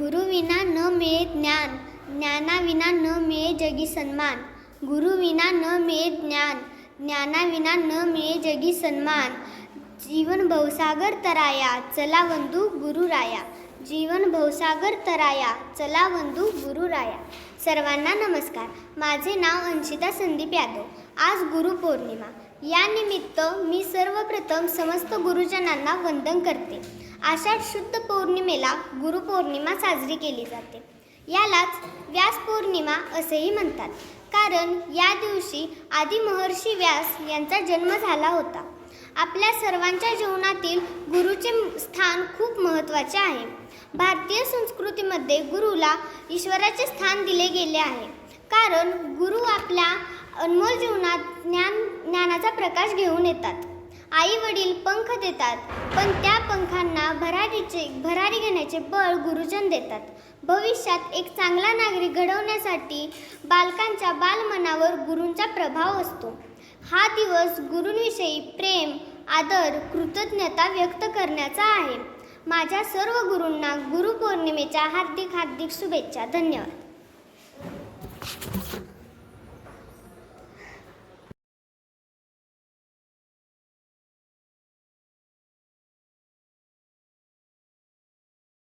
गुरुविना न मिळे ज्ञान ज्ञानाविना न मिळे जगी सन्मान. गुरुविना न मिळे ज्ञान ज्ञानाविना न मिळे जगी सन्मान. जीवन भवसागर तराया चला बंधू गुरुराया. जीवन भवसागर तराया चला वंदू गुरुराया सर्वांना नमस्कार. माझे नाव अंशिता संदीप यादव. आज गुरुपौर्णिमा या निमित्त मी सर्वप्रथम समस्त गुरुजनांना वंदन करते. आषाढ शुद्ध पौर्णिमेला गुरुपौर्णिमा साजरी केली जाते. यालाच व्यास पौर्णिमा असेही म्हणतात. कारण या दिवशी आदि महर्षी व्यास यांचा जन्म झाला होता. आपल्या सर्वांच्या जीवनातील गुरुचे स्थान खूप महत्त्वाचे आहे. भारतीय संस्कृतीमध्ये गुरुला ईश्वराचे स्थान दिले गेले आहे. कारण गुरु आपल्या अनमोल जीवनात ज्ञान ज्ञानाचा प्रकाश घेऊन येतात. आई वडील पंख देतात पण त्या पंखांना भरारीचे भरारी घेण्याचे बळ गुरुजन देतात. भविष्यात एक चांगला नागरिक घडवण्यासाठी बालकांच्या बालमनावर गुरूंचा प्रभाव असतो. हा दिवस गुरूंविषयी प्रेम आदर कृतज्ञता व्यक्त करण्याचा आहे. माझ्या सर्व गुरूंना गुरुपौर्णिमेच्या हार्दिक हार्दिक शुभेच्छा. धन्यवाद.